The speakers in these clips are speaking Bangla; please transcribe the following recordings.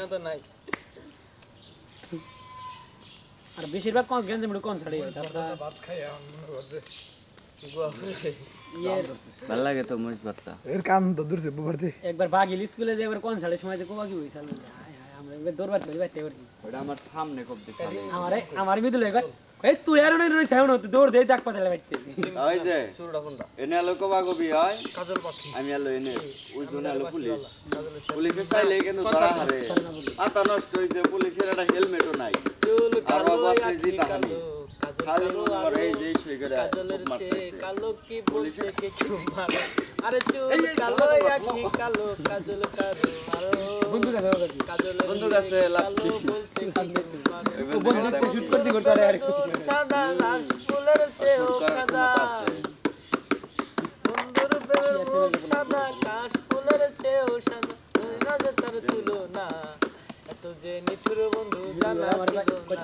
স্বাধীনতা নাই। আর বেশিরভাগ কোন গেঞ্জি মুড়ি কোন ছাড়ি ভাত খাই ভালো লাগে তো মরিচ ভর্তা এর কাম তো দূরছে বুবারতে একবার বাগিল স্কুলে যে একবার কোন ছাড়ে সময় যে কোবা কি আমরা একবার দৌড়বার ধরে বাইতে পারছি। ওটা আমার সামনে কব দিছে আমারে আমার বিদুল একবার এই তুই আর নই রই সাউন তুই দৌড় দেই ডাক পাতালে বাইতে ওই যে শুরুটা কোনটা? এনে আলো কবা কবি হয় কাজল পাখি। আমি আলো এনে ওই জন্য আলো পুলিশ। পুলিশের চাইলে কিন্তু ধরা হারে। আতা নষ্ট হয়েছে পুলিশের একটা হেলমেটও নাই। চুল আর কালো বাবা কাজল খালি করে এই যে সই করে খুব মারতেছে। কালো কি বলতে কে কেউ মারে? আরে চুল কালো আখি কালো কাজল কালো বন্দুক আছে, দেখা শুট করতে করতে আরে সাদা লাশ ফুলের চেয়েও বন্ধুর প্রেমের সাদা কাশ ফুলের চেয়েও সাদা। তার তুলনা এত যে নিঠুর বন্ধু জানা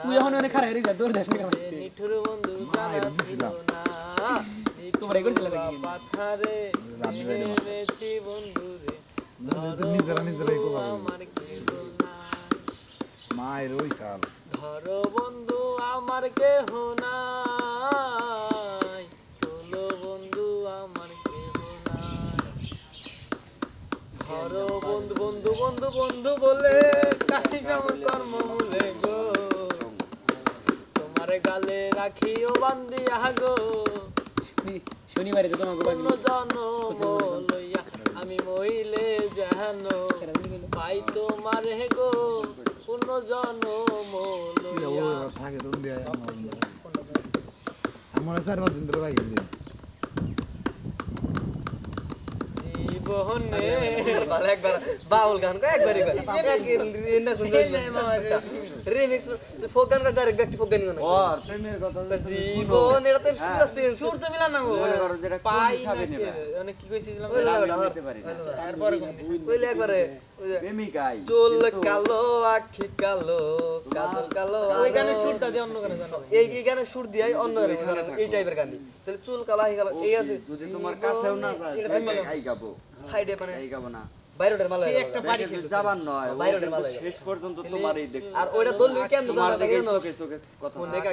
তুই এখন অনেক খারাপ হয়ে যা দৌড় দাস না নিঠুর বন্ধু জানা ছিল না। তোমার এগুলো? পাথারে নেমেছি বন্ধু রে নিজেরা মায়ের ওই সাল ধরো বন্ধু আমার কেহ বন্ধু বন্ধু বন্ধু বলে তোমার গালে রাখিও বান্দিয়া গো শনিবারে তো তোমাকে জনম লইয়া আমি জানো পাই তোমার হে গো পূর্ণ জনম আমার স্যার ভাই জীবনে ভালো একবার বাউল গান কো একবারই কয় কোন রিমিক্স ফোক গান ডাইরেক্ট ব্যক্তি ফোক গান গান ওর প্রেমের কথা জীবন এটা তো পুরো সেন্স সুর তো মিলান না গো। মনে করো যেটা পাই না মানে কি কইছিলাম? তারপরে কইলে একবারে ওই প্রেমিকাই চল কালো আখি কালো কাজল কালো ওই গানে সুরটা দিয়ে অন্য গানে জানো। এই এই গানে সুর দিয়ে অন্য গানে এই টাইপের গান তাহলে চুল কালো আখি কালো এই আছে। যদি তোমার কাছেও না যায় আই গাবো। সাইডে মানে আই গাবো না। বাইরেটার মালা একটা বাড়ি দেখে নয়। ও বাইরের শেষ পর্যন্ত তোমারই দেখতে আর ওইটা দলবি কেন তোমার কেন চোখে চোখে কথা। দেখে